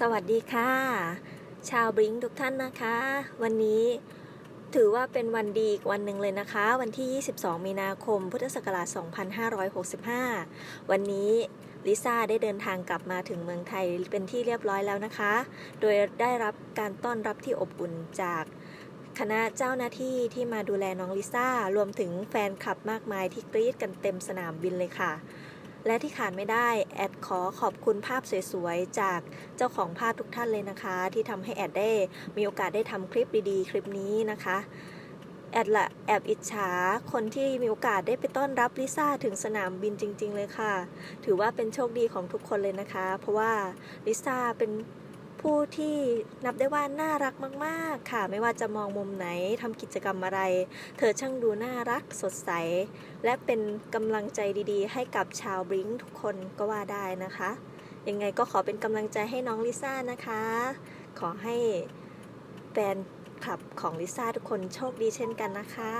สวัสดีค่ะ ชาวบลิงทุกท่านนะคะ วันนี้ถือว่าเป็นวันดีอีกวันหนึ่งเลยนะคะ วันที่ 22 มีนาคม พุทธศักราช 2565 วันนี้ลิซ่าได้เดินทางกลับมาถึงเมืองไทยเป็นที่เรียบร้อยแล้วนะคะ โดยได้รับการต้อนรับที่อบอุ่นจากคณะเจ้าหน้าที่ที่มาดูแลน้องลิซ่ารวมถึงแฟนคลับมากมายที่กรี๊ดกันเต็มสนามบินเลยค่ะ และที่ขาดไม่ได้แอดขอขอบคุณภาพสวยๆ จากเจ้าของภาพทุกท่านเลยนะคะ ที่ทำให้แอดได้มีโอกาสได้ทำคลิปดีๆ คลิปนี้นะคะแอดละแอบอิจฉาคนที่มีโอกาสได้ไปต้อนรับลิซ่าถึงสนามบินจริง ๆ เลยค่ะ ถือว่าเป็นโชคดีของทุกคนเลยนะคะ เพราะว่าลิซ่าเป็น ผู้ที่นับได้ว่าน่ารักมากๆ ค่ะ ไม่ว่าจะมองมุมไหนทำกิจกรรมอะไร เธอช่างดูน่ารักสดใส และเป็นกำลังใจดีๆ ให้กับชาวบลิงทุกคนก็ว่าได้นะคะ ยังไงก็ขอเป็นกำลังใจให้น้องลิซ่านะคะ ขอให้แฟนคลับของลิซ่าทุกคนโชคดีเช่นกันนะคะ